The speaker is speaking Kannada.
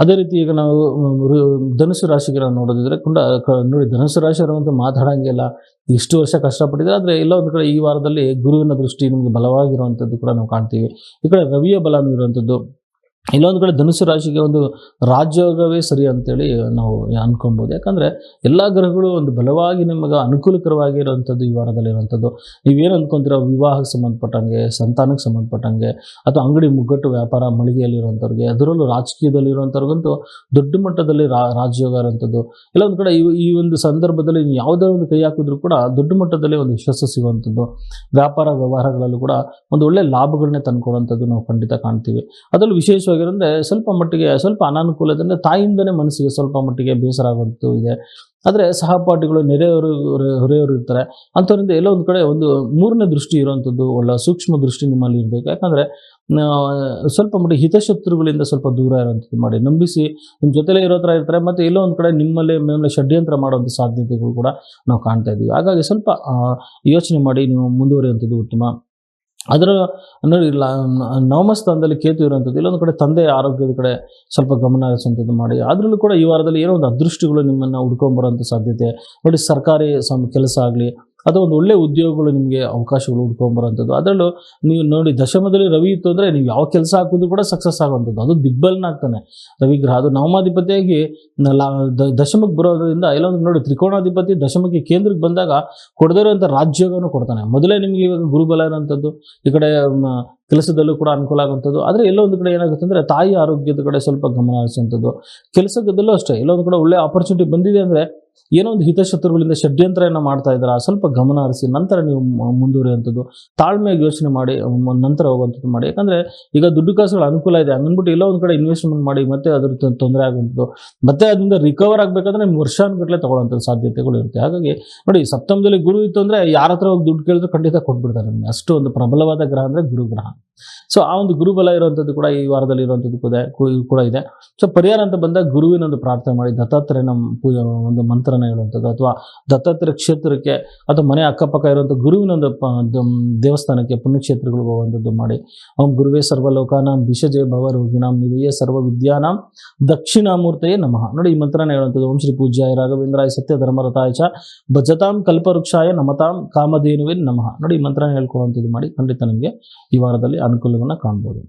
ಅದೇ ರೀತಿ ಈಗ ನಾವು ಧನುಸು ರಾಶಿಗೆ ನಾವು ನೋಡೋದಿದ್ರೆ ಕುಂಡ ನೋಡಿ ಧನುಸು ರಾಶಿ ಅನ್ನುವಂಥ ಮಾತಾಡಂಗಿಲ್ಲ. ಇಷ್ಟು ವರ್ಷ ಕಷ್ಟಪಟ್ಟಿದ್ದಾರೆ ಆದರೆ ಎಲ್ಲ ಒಂದು ಕಡೆ ಈ ವಾರದಲ್ಲಿ ಗುರುವಿನ ದೃಷ್ಟಿ ನಿಮಗೆ ಬಲವಾಗಿರುವಂಥದ್ದು ಕೂಡ ನಾವು ಕಾಣ್ತೀವಿ. ಈ ಕಡೆ ರವಿಯ ಬಲ ಇರುವಂಥದ್ದು. ಇಲ್ಲೊಂದು ಕಡೆ ಧನುಸು ರಾಶಿಗೆ ಒಂದು ರಾಜ್ಯೋಗವೇ ಸರಿ ಅಂತೇಳಿ ನಾವು ಅನ್ಕೊಬೋದು ಯಾಕಂದರೆ ಎಲ್ಲ ಗ್ರಹಗಳು ಒಂದು ಬಲವಾಗಿ ನಿಮಗೆ ಅನುಕೂಲಕರವಾಗಿರುವಂಥದ್ದು ಈ ವಾರದಲ್ಲಿ ಇರುವಂಥದ್ದು ನೀವೇನು ಅಂದ್ಕೊಂತೀರ ವಿವಾಹಕ್ಕೆ ಸಂಬಂಧಪಟ್ಟಂಗೆ, ಸಂತಾನಕ್ಕೆ ಸಂಬಂಧಪಟ್ಟಂಗೆ, ಅಥವಾ ಅಂಗಡಿ ಮುಗ್ಗಟ್ಟು ವ್ಯಾಪಾರ, ಮಳಿಗೆಯಲ್ಲಿರುವಂಥವ್ರಿಗೆ, ಅದರಲ್ಲೂ ರಾಜಕೀಯದಲ್ಲಿರುವಂಥವ್ರಿಗಂತೂ ದೊಡ್ಡ ಮಟ್ಟದಲ್ಲಿ ರಾಜಯೋಗ ಇರುವಂಥದ್ದು. ಇಲ್ಲೊಂದು ಕಡೆ ಈ ಈ ಒಂದು ಸಂದರ್ಭದಲ್ಲಿ ನೀವು ಯಾವುದೇ ಒಂದು ಕೈ ಹಾಕಿದ್ರು ಕೂಡ ದೊಡ್ಡ ಮಟ್ಟದಲ್ಲಿ ಒಂದು ಯಶಸ್ಸು ಸಿಗುವಂಥದ್ದು. ವ್ಯಾಪಾರ ವ್ಯವಹಾರಗಳಲ್ಲೂ ಕೂಡ ಒಂದು ಒಳ್ಳೆ ಲಾಭಗಳನ್ನೇ ತಂದುಕೊಡುವಂಥದ್ದು ನಾವು ಖಂಡಿತ ಕಾಣ್ತೀವಿ. ಅದರಲ್ಲೂ ವಿಶೇಷವಾಗಿರಂದ್ರೆ ಸ್ವಲ್ಪ ಮಟ್ಟಿಗೆ, ಸ್ವಲ್ಪ ಅನಾನುಕೂಲದಿಂದ ತಾಯಿಯಿಂದನೇ ಮನಸ್ಸಿಗೆ ಸ್ವಲ್ಪ ಮಟ್ಟಿಗೆ ಬೇಸರ ಆಗುವಂಥದ್ದು ಇದೆ. ಆದರೆ ಸಹಪಾಠಿಗಳು ನೆರೆಯವರು ಹೊರೆಯವರು ಇರ್ತಾರೆ. ಅಂಥವರಿಂದ ಎಲ್ಲೋ ಒಂದು ಕಡೆ ಒಂದು ಮೂರನೇ ದೃಷ್ಟಿ ಇರುವಂಥದ್ದು ಒಳ್ಳೆ ಸೂಕ್ಷ್ಮ ದೃಷ್ಟಿ ನಿಮ್ಮಲ್ಲಿ ಇರಬೇಕು. ಯಾಕಂದರೆ ಸ್ವಲ್ಪ ಮಟ್ಟಿಗೆ ಹಿತಶತ್ರುಗಳಿಂದ ಸ್ವಲ್ಪ ದೂರ ಇರುವಂಥದ್ದು ಮಾಡಿ. ನಂಬಿಸಿ ನಿಮ್ಮ ಜೊತೆಲೇ ಇರೋ ಥರ ಇರ್ತಾರೆ, ಮತ್ತು ಎಲ್ಲೋ ಒಂದು ಕಡೆ ನಿಮ್ಮಲ್ಲಿ ಮೇಲೆ ಷಡ್ಯಂತ್ರ ಮಾಡುವಂಥ ಸಾಧ್ಯತೆಗಳು ಕೂಡ ನಾವು ಕಾಣ್ತಾ ಇದ್ದೀವಿ ಹಾಗಾಗಿ ಸ್ವಲ್ಪ ಯೋಚನೆ ಮಾಡಿ ನೀವು ಮುಂದುವರಿಯುವಂಥದ್ದು ಉತ್ತಮ. ಅದರ ಇಲ್ಲ ನವಮ ಸ್ಥಾನದಲ್ಲಿ ಕೇತು ಇರುವಂಥದ್ದು, ಇಲ್ಲೊಂದು ಕಡೆ ತಂದೆ ಆರೋಗ್ಯದ ಕಡೆ ಸ್ವಲ್ಪ ಗಮನ ಹರಿಸುವಂಥದ್ದು ಮಾಡಿ ಅದರಲ್ಲೂ ಕೂಡ ಈ ವಾರದಲ್ಲಿ ಏನೋ ಒಂದು ಅದೃಷ್ಟಗಳು ನಿಮ್ಮನ್ನು ಹುಡ್ಕೊಂಬರೋಂಥ ಸಾಧ್ಯತೆ. ನೋಡಿ, ಸರ್ಕಾರಿ ಸಂ ಕೆಲಸ ಆಗಲಿ ಅಥವಾ ಒಂದು ಒಳ್ಳೆ ಉದ್ಯೋಗಗಳು ನಿಮಗೆ ಅವಕಾಶಗಳು ಹುಡ್ಕೊಂಬರೋಂಥದ್ದು ಅದರಲ್ಲೂ ನೀವು ನೋಡಿ ದಶಮದಲ್ಲಿ ರವಿ ಇತ್ತು ಅಂದರೆ ನೀವು ಯಾವ ಕೆಲಸ ಹಾಕಿದ್ರು ಕೂಡ ಸಕ್ಸಸ್ ಆಗುವಂಥದ್ದು. ಅದು ದಿಗ್ಬಲನ ಆಗ್ತಾನೆ. ರವಿಗ್ರಹ, ಅದು ನವಮಾಧಿಪತಿಯಾಗಿ ದಶಮಕ್ಕೆ ಬರೋದ್ರಿಂದ ಎಲ್ಲೊಂದು ನೋಡಿ ತ್ರಿಕೋಣಾಧಿಪತಿ ದಶಮಕ್ಕೆ ಕೇಂದ್ರಕ್ಕೆ ಬಂದಾಗ ಕೊಡದೇ ಇರೋಂಥ ರಾಜ್ಯೋಗನೂ ಕೊಡ್ತಾನೆ. ಮೊದಲೇ ನಿಮಗೆ ಇವಾಗ ಗುರುಬಲ ಇರೋಂಥದ್ದು ಈ ಕಡೆ ಕೆಲಸದಲ್ಲೂ ಕೂಡ ಅನುಕೂಲ ಆಗುವಂಥದ್ದು. ಆದರೆ ಎಲ್ಲೊಂದು ಕಡೆ ಏನಾಗುತ್ತೆ ಅಂದರೆ ತಾಯಿ ಆರೋಗ್ಯದ ಕಡೆ ಸ್ವಲ್ಪ ಗಮನ ಹರಿಸುವಂಥದ್ದು. ಕೆಲಸದಲ್ಲೂ ಅಷ್ಟೇ. ಎಲ್ಲೊಂದು ಕಡೆ ಒಳ್ಳೆ ಆಪರ್ಚುನಿಟಿ ಬಂದಿದೆ ಅಂದರೆ ಏನೋ ಒಂದು ಹಿತಶತ್ರುಗಳಿಂದ ಷಡ್ಯಂತ್ರವನ್ನು ಮಾಡ್ತಾ ಇದ್ದಾರೆ. ಸ್ವಲ್ಪ ಗಮನ ಹರಿಸಿ ನಂತರ ನೀವು ಮುಂದುವರಿಯುವಂಥದ್ದು, ತಾಳ್ಮೆಯಾಗಿ ಯೋಚನೆ ಮಾಡಿ ನಂತರ ಹೋಗುವಂಥದ್ದು ಮಾಡಿ. ಯಾಕಂದರೆ ಈಗ ದುಡ್ಡು ಕಾಸುಗಳ ಅನುಕೂಲ ಇದೆ. ಅಂದ್ಬಿಟ್ಟು ಎಲ್ಲೋ ಒಂದು ಕಡೆ ಇನ್ವೆಸ್ಟ್ಮೆಂಟ್ ಮಾಡಿ, ಮತ್ತೆ ಅದ್ರ ತೊಂದರೆ ಆಗುವಂಥದ್ದು. ಮತ್ತೆ ಅದರಿಂದ ರಿಕವರ್ ಆಗಬೇಕಂದ್ರೆ ನಿಮ್ಗೆ ವರ್ಷಾನುಗಟ್ಟಲೆ ತೊಗೊಳ್ಳೋಂಥ ಸಾಧ್ಯತೆಗಳು ಇರುತ್ತೆ. ಹಾಗಾಗಿ ನೋಡಿ, ಸಪ್ತಮದಲ್ಲಿ ಗುರು ಇತ್ತು ಅಂದರೆ ಯಾರ ಹತ್ರ ಹೋಗಿ ದುಡ್ಡು ಕೇಳಿದ್ರು ಖಂಡಿತ ಕೊಟ್ಬಿಡ್ತಾರೆ ಅಷ್ಟು ಒಂದು ಪ್ರಬಲವಾದ ಗ್ರಹ ಅಂದರೆ ಗುರು ಗ್ರಹ ಸೊ ಆ ಒಂದು ಗುರುಬಲ ಇರುವಂಥದ್ದು ಕೂಡ ಈ ವಾರದಲ್ಲಿ ಇರುವಂಥದ್ದು ಕೂಡ ಕೂಡ ಇದೆ. ಸೊ ಪರಿಹಾರ ಅಂತ ಬಂದಾಗ ಗುರುವಿನ ಒಂದು ಪ್ರಾರ್ಥನೆ ಮಾಡಿ, ದತ್ತಾತ್ರೇಯನ ಪೂಜೆ ಒಂದು ಮಂತ್ರನ ಹೇಳುವಂಥದ್ದು, ಅಥವಾ ದತ್ತಾತ್ರೇಯ ಕ್ಷೇತ್ರಕ್ಕೆ ಅಥವಾ ಮನೆ ಅಕ್ಕಪಕ್ಕ ಇರುವಂಥ ಗುರುವಿನ ಒಂದು ದೇವಸ್ಥಾನಕ್ಕೆ ಪುಣ್ಯಕ್ಷೇತ್ರಗಳಿಗೆ ಹೋಗುವಂಥದ್ದು ಮಾಡಿ. ಓಂ ಗುರುವೇ ಸರ್ವಲೋಕಾನಾಂ ವಿಷಜಯ ಭವ ರೋಗಿಣಾಂ ನಿಧಿಯೇ ಸರ್ವ ವಿದ್ಯಾನಾಂ ದಕ್ಷಿಣಾಮೂರ್ತಯೇ ನಮಃ. ನೋಡಿ, ಈ ಮಂತ್ರನ ಹೇಳುವಂಥದ್ದು, ಓಂ ಶ್ರೀ ಪೂಜ್ಯಾಯ ರಾಘವೇಂದ್ರಾಯ ಸತ್ಯ ಧರ್ಮರತಾಯ ಚ ಭಜತಾಂ ಕಲ್ಪವೃಕ್ಷಾಯ ನಮತಾಂ ಕಾಮಧೇನುವೆ ನಮಃ. ನೋಡಿ, ಈ ಮಂತ್ರನ ಹೇಳ್ಕೊಳ್ಳುವಂಥದ್ದು ಮಾಡಿ, ಖಂಡಿತ ನಿಮಗೆ ಈ ವಾರದಲ್ಲಿ உங்களுக்கு அனுகூலம்னா காண்போது